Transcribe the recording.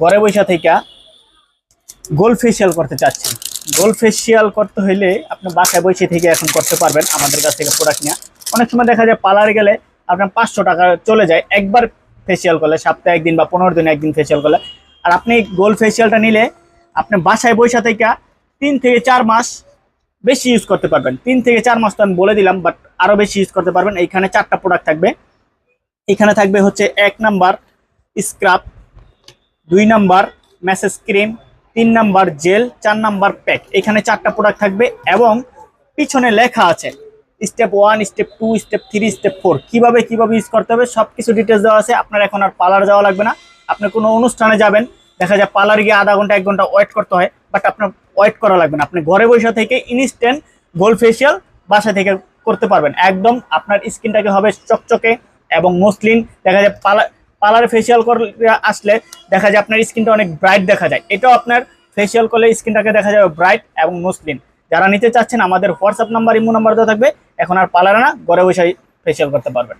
ঘরে বসে থেকে গোল ফেসিয়াল করতে চাচ্ছেন। গোল ফেসিয়াল করতে হইলে আপনি বাসায় বসে থেকে এখন করতে পারবেন আমাদের কাছ থেকে প্রোডাক্ট নিয়ে। অনেক সময় দেখা যায় পার্লারে গেলে আপনার পাঁচশো টাকা চলে যায়, একবার ফেসিয়াল করলে, সপ্তাহে একদিন বা পনেরো দিন একদিন ফেসিয়াল করলে। আর আপনি গোল ফেসিয়ালটা নিলে আপনি বাসায় বসে থেকে তিন থেকে চার মাস বেশি ইউজ করতে পারবেন। তিন থেকে চার মাস তো আমি বলে দিলাম বাট আরও বেশি ইউজ করতে পারবেন। এইখানে চারটা প্রোডাক্ট থাকবে। এখানে থাকবে হচ্ছে এক নাম্বার স্ক্রাব দুই নাম্বার ম্যাসেজ ক্রিম, তিন নাম্বার জেল, চার নাম্বার প্যাক। এখানে চারটা প্রোডাক্ট থাকবে এবং পিছনে লেখা আছে step one step two step three step four কীভাবে কীভাবে ইউজ করতে হবে সব কিছু ডিটেলস দেওয়া আছে। আপনার এখন আর পার্লার যাওয়া লাগবে না। আপনি কোনো অনুষ্ঠানে যাবেন, দেখা যায় পার্লার গিয়ে আধা ঘণ্টা, এক ঘণ্টা ওয়েট করতে হয় বাট আপনার ওয়েট করা লাগবে না। আপনি ঘরে বসে থেকে ইনস্ট্যান্ট গোল ফেসিয়াল বাসা থেকে করতে পারবেন। একদম আপনার স্কিনটাকে হবে চকচকে এবং মসলিন। দেখা যায় পার্লার পার্লারে ফেসিয়াল করলে আসলে দেখা যায় আপনার স্কিনটা অনেক ব্রাইট দেখা যায়। এটাও আপনার ফেসিয়াল করলে স্কিনটাকে দেখা যাবে ব্রাইট এবং মুসলিন যারা নিতে চাচ্ছেন, আমাদের হোয়াটসঅ্যাপ নাম্বার ইমো নাম্বার দেওয়া থাকবে। এখন আর পার্লারে না, ঘরে বসে ফেসিয়াল করতে পারবেন।